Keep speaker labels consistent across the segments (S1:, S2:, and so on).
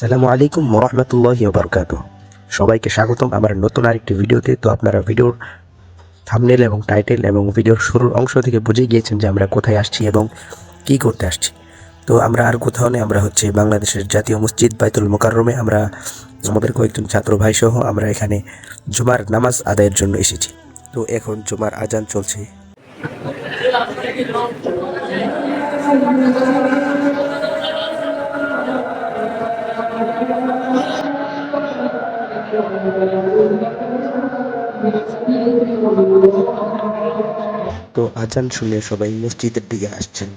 S1: সালামু আলাইকুম রহমতুল্লাহি বরকাত সবাইকে স্বাগতম আমার নতুন আরেকটি ভিডিওতে। তো আপনারা ভিডিওর থামনেল এবং টাইটেল এবং ভিডিওর শুরুর অংশ থেকে বুঝে গিয়েছেন যে আমরা কোথায় আসছি এবং কি করতে আসছি। তো আমরা আর কোথাও নেই আমরা হচ্ছে বাংলাদেশের জাতীয় মসজিদ বাইতুল মোকাররমে, আমরা আমাদের কয়েকজন ছাত্র ভাই সহ আমরা এখানে জুমার নামাজ আদায়ের জন্য এসেছি। তো এখন জুমার আজান চলছে। তো আজান শুনে সবাই মসজিদের দিকে আসছেন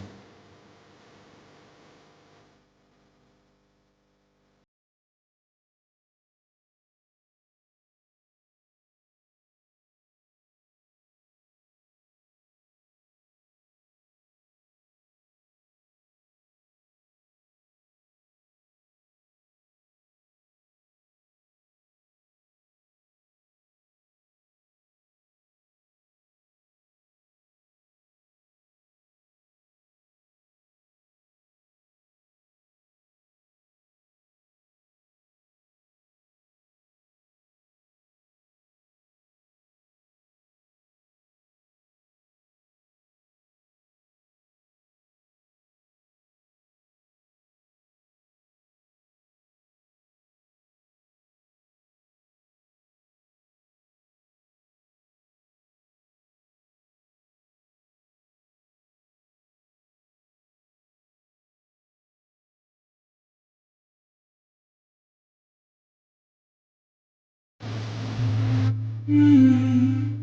S1: Thank.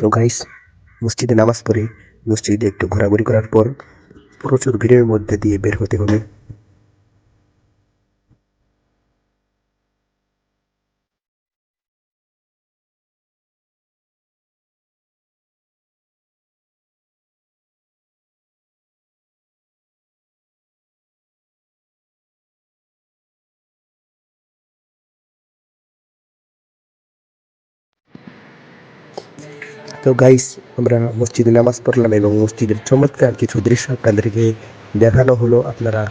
S1: তো গাইস মসজিদে নামাজ পড়ে, মসজিদে একটু ঘোরাঘুরি করার পর প্রচুর ভিড়ের মধ্যে দিয়ে বের হতে হবে। তো গাইস আমরা মসজিদে নামাজ পড়লাম এবং মসজিদের চমৎকার কিছু দৃশ্য আপনাদেরকে দেখানো হলো। আপনারা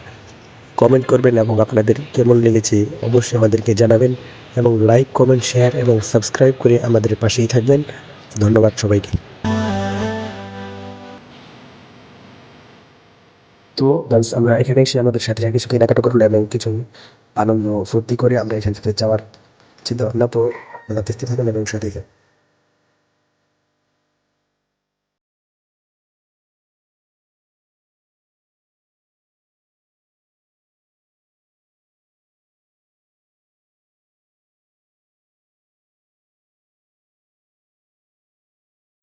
S1: কমেন্ট করবেন এবং আপনাদের কেমন লেগেছে অবশ্যই আমাদেরকে জানাবেন এবং লাইক কমেন্ট শেয়ার এবং সাবস্ক্রাইব করে আমাদের পাশেই থাকবেন। ধন্যবাদ সবাইকে। তো গাইস আমরা এখানে এসে আমাদের সাথে কিছু কেনাকাটা করলাম এবং কিছু আনন্দ ফুর্তি করে আমরা এখান থেকে যাওয়ার চিন্তা ভাবনা তো দেখতে থাকেন এবং সাথে।